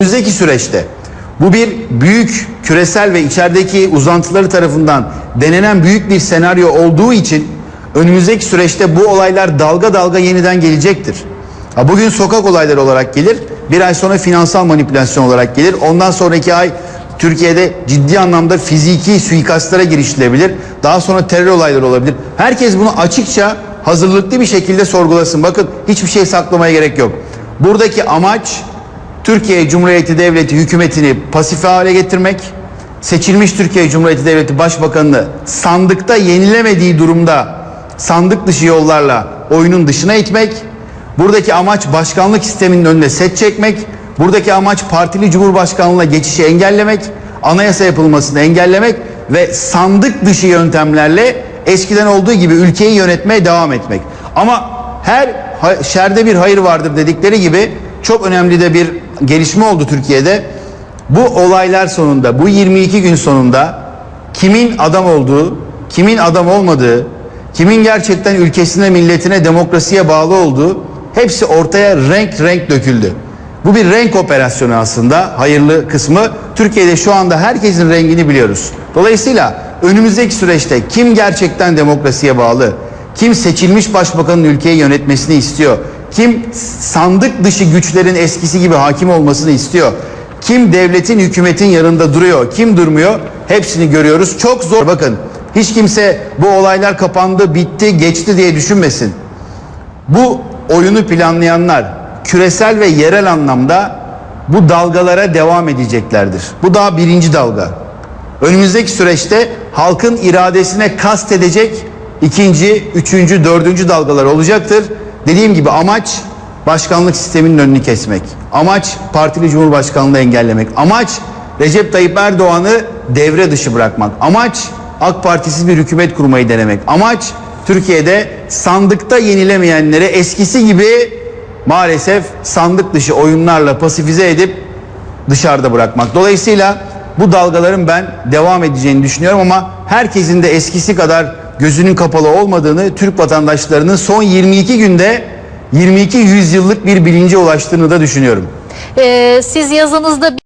Önümüzdeki süreçte bu bir büyük küresel ve içerideki uzantıları tarafından denenen büyük bir senaryo olduğu için önümüzdeki süreçte bu olaylar dalga dalga yeniden gelecektir. Ha, bugün sokak olayları olarak gelir, bir ay sonra finansal manipülasyon olarak gelir, ondan sonraki ay Türkiye'de ciddi anlamda fiziki suikastlara girişilebilir, daha sonra terör olayları olabilir. Herkes bunu açıkça hazırlıklı bir şekilde sorgulasın. Bakın hiçbir şey saklamaya gerek yok. Buradaki amaç Türkiye Cumhuriyeti Devleti hükümetini pasife hale getirmek, seçilmiş Türkiye Cumhuriyeti Devleti Başbakanını sandıkta yenilemediği durumda sandık dışı yollarla oyunun dışına itmek, buradaki amaç başkanlık sisteminin önüne set çekmek, buradaki amaç partili cumhurbaşkanlığına geçişi engellemek, anayasa yapılmasını engellemek ve sandık dışı yöntemlerle eskiden olduğu gibi ülkeyi yönetmeye devam etmek. Ama her şerde bir hayır vardır dedikleri gibi çok önemli de bir gelişme oldu Türkiye'de. Bu olaylar sonunda, bu 22 gün sonunda kimin adam olduğu, kimin adam olmadığı, kimin gerçekten ülkesine, milletine, demokrasiye bağlı olduğu hepsi ortaya renk renk döküldü. Bu bir renk operasyonu aslında hayırlı kısmı. Türkiye'de şu anda herkesin rengini biliyoruz. Dolayısıyla önümüzdeki süreçte kim gerçekten demokrasiye bağlı, kim seçilmiş başbakanın ülkeyi yönetmesini istiyor, kim sandık dışı güçlerin eskisi gibi hakim olmasını istiyor, kim devletin hükümetin yanında duruyor, kim durmuyor hepsini görüyoruz. Çok zor bakın hiç kimse bu olaylar kapandı, bitti, geçti diye düşünmesin. Bu oyunu planlayanlar küresel ve yerel anlamda bu dalgalara devam edeceklerdir. Bu daha birinci dalga. Önümüzdeki süreçte halkın iradesine kast edecek ikinci, üçüncü, dördüncü dalgalar olacaktır. Dediğim gibi amaç başkanlık sisteminin önünü kesmek. Amaç partili cumhurbaşkanlığı engellemek. Amaç Recep Tayyip Erdoğan'ı devre dışı bırakmak. Amaç AK Partisiz bir hükümet kurmayı denemek. Amaç Türkiye'de sandıkta yenilemeyenleri eskisi gibi maalesef sandık dışı oyunlarla pasifize edip dışarıda bırakmak. Dolayısıyla bu dalgaların ben devam edeceğini düşünüyorum ama herkesin de eskisi kadar gözünün kapalı olmadığını, Türk vatandaşlarının son 22 günde 22 yüzyıllık bir bilince ulaştığını da düşünüyorum. Ee, siz yazınızda